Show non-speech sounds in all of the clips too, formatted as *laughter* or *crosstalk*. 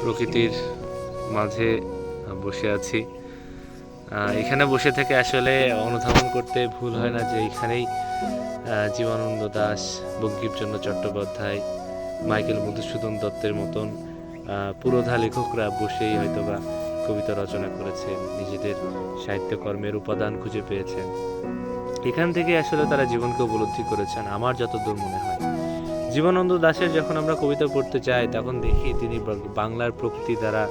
প্রকৃতির মাঝে বসে আছি। এখানে বসে থেকে আসলে অনুধাবন করতে ভুল হয় না যে এখানেই আহ, জীবনানন্দ দাস বঙ্কিমচন্দ্র চট্টোপাধ্যায় মাইকেল মধুসূদন দত্তের মতন পুরোধা লেখকরা বসেই হয়তোবা কবিতা রচনা করেছেন নিজেদের সাহিত্যকর্মের উপাদান খুঁজে পেয়েছেন। এখান থেকে আসলে তারা জীবনকে উপলব্ধি করেছেন আমার যতদূর মনে হয়। জীবনানন্দ দাশের যখন আমরা কবিতা পড়তে চাই তখন দেখি তিনি বাংলার প্রকৃতি দ্বারা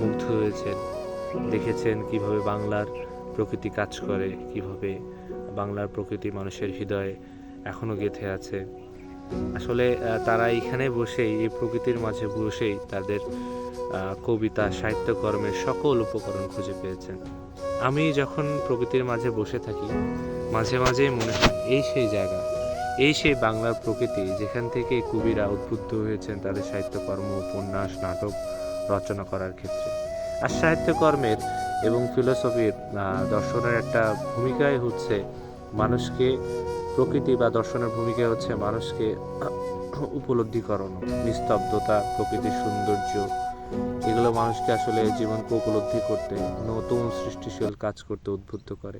মুগ্ধ হয়েছেন, দেখেছেন কীভাবে বাংলার প্রকৃতি কাজ করে, কীভাবে বাংলার প্রকৃতি মানুষের হৃদয়ে এখনও গেঁথে আছে। আসলে তারা এখানে বসেই, এই প্রকৃতির মাঝে বসেই তাদের কবিতা, সাহিত্যকর্মের সকল উপকরণ খুঁজে পেয়েছেন। আমি যখন প্রকৃতির মাঝে বসে থাকি, মাঝে মাঝেই মনে হয়, এই সেই জায়গা, এই সেই বাংলার প্রকৃতি যেখান থেকে কবিরা উদ্বুদ্ধ হয়েছেন তাদের সাহিত্যকর্ম, উপন্যাস, নাটক রচনা করার ক্ষেত্রে। আর সাহিত্যকর্মের এবং ফিলোসফির দর্শনের একটা ভূমিকাই হচ্ছে মানুষকে, প্রকৃতি বা দর্শনের ভূমিকা হচ্ছে মানুষকে *coughs* উপলব্ধি নিস্তব্ধতা, প্রকৃতির সৌন্দর্য। এগুলো মানুষকে আসলে জীবনকে উপলব্ধি করতে, নতুন সৃষ্টিশীল কাজ করতে উদ্বুদ্ধ করে।